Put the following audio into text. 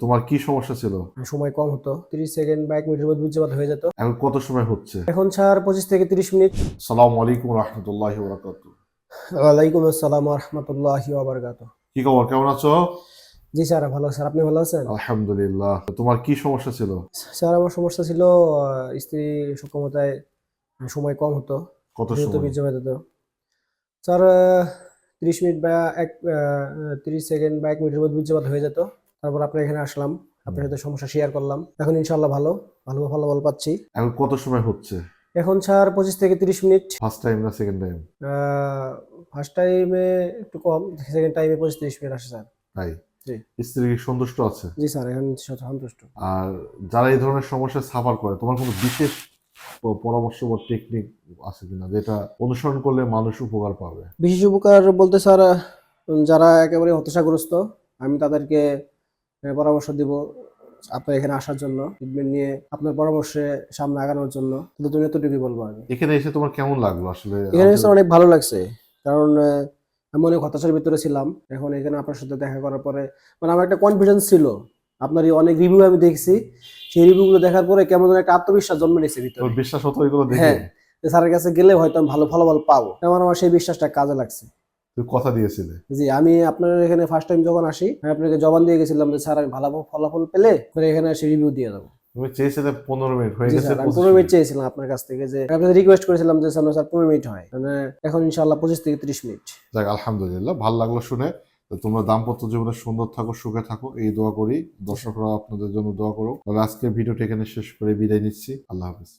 তোমার কি সমস্যা ছিল? সময় কম হতো। তিরিশ সেকেন্ড বা এক মিনিটের মধ্যে বীর্যপাত হয়ে যেত। এখন কত সময় হচ্ছে? এখন স্যার পঁচিশ থেকে তিরিশ মিনিট। সালাম আলাইকুম রহমতুল্লাহ বরাকাত ওয়ালাইকুম আসসালাম রহমতুল্লাহ আবরকাত কি খবর? কেমন আছো? জি স্যার ভালো স্যার আপনি ভালো আছেন? আলহামদুলিল্লাহ। তোমার কি সমস্যা ছিল? স্যার আমার সমস্যা ছিল স্ত্রী সক্ষমতায় সময় কম হতো। কত সময়? বীর্যপাত হতো স্যার তিরিশ মিনিট বা এক তিরিশ সেকেন্ড বা এক মিনিটের মধ্যে বীর্যপাত হয়ে যেত। তারপর আপনার এখানে আসলাম আপনার সাথে সমস্যা শেয়ার করলাম। এখন ইনশাল্লাহ ভালো ভালো ভালো ফলাফল পাচ্ছি। এখন কত সময় হচ্ছে? এখন স্যার পঁচিশ থেকে তিরিশ মিনিট। ফার্স্ট টাইম না সেকেন্ড টাইম ফার্স্ট টাইমে একটু কম সেকেন্ড টাইমে পঁচিশ তিরিশ মিনিট আসে স্যার। তাই? স্ত্রী সন্তুষ্ট আছে? জি স্যার এখন সন্তুষ্ট। আর যারা এই ধরনের সমস্যা সাফার করে তোমার কোনো বিশেষ পরামর্শ বা টেকনিক আছে কিনা যেটা অনুসরণ করলে মানুষ উপকার পাবে? বিশেষ উপকার বলতে স্যার যারা একেবারে হতাশাগ্রস্ত আমি তাদেরকে পরামর্শ দিব আপনার এখানে আসার জন্য ট্রিটমেন্ট নিয়ে আপনার পরামর্শে সামনে আগানোর জন্য। কিন্তু তুমি এতটুকুই বলব আমি এখানে এসে তোমার কেমন লাগল আসলে? এখানে এসে অনেক ভালো লাগছে। কারণ আমি অনেক হতাশার ভিতরে ছিলাম। এখন এখানে আপনার সাথে দেখা করার পরে মানে আমার একটা কনফিডেন্স ছিল। আপনার এই অনেক রিভিউ আমি দেখছি। সেই রিভিউগুলো দেখার পরে কেমন যেন একটা আত্মবিশ্বাস জন্ম নিয়েছে ভিতরে। বিশ্বাস হতো এগুলো দেখে? হ্যাঁ স্যারের কাছে গেলে হয়তো আমি ভালো ফলাফল পাবো। আমার আমার সেই বিশ্বাসটা কাজে লাগছে। কথা দিয়েছিলে। জি আমি আপনার এখানে ফার্স্ট টাইম যখন আসি আমি আপনাকে জবান দিয়ে গেছিলাম যে স্যার আমি ভালো ফলাফল পেলে এখানে এসে রিভিউ দিয়ে দেবো। তুমি চেয়েছিলে পনেরো মিনিট হয়ে গেছে স্যার আমি 25 পনেরো মিনিট। চেয়েছিলাম আপনার কাছ থেকে যে রিকোয়েস্ট করেছিলাম যে স্যার স্যার পনেরো মিনিট হয়। মানে এখন ইনশাল্লাহ পঁচিশ থেকে ত্রিশ মিনিট যাক আলহামদুলিল্লাহ ভালো লাগল শুনে। তোমরা দাম্পত্য জীবনে সুন্দর থাকো সুখে থাকো এই দোয়া করি। দর্শকরা আপনাদের জন্য দোয়া করো তাহলে আজকে ভিডিওটা এখানে শেষ করে বিদায় নিচ্ছি। আল্লাহ হাফিজ।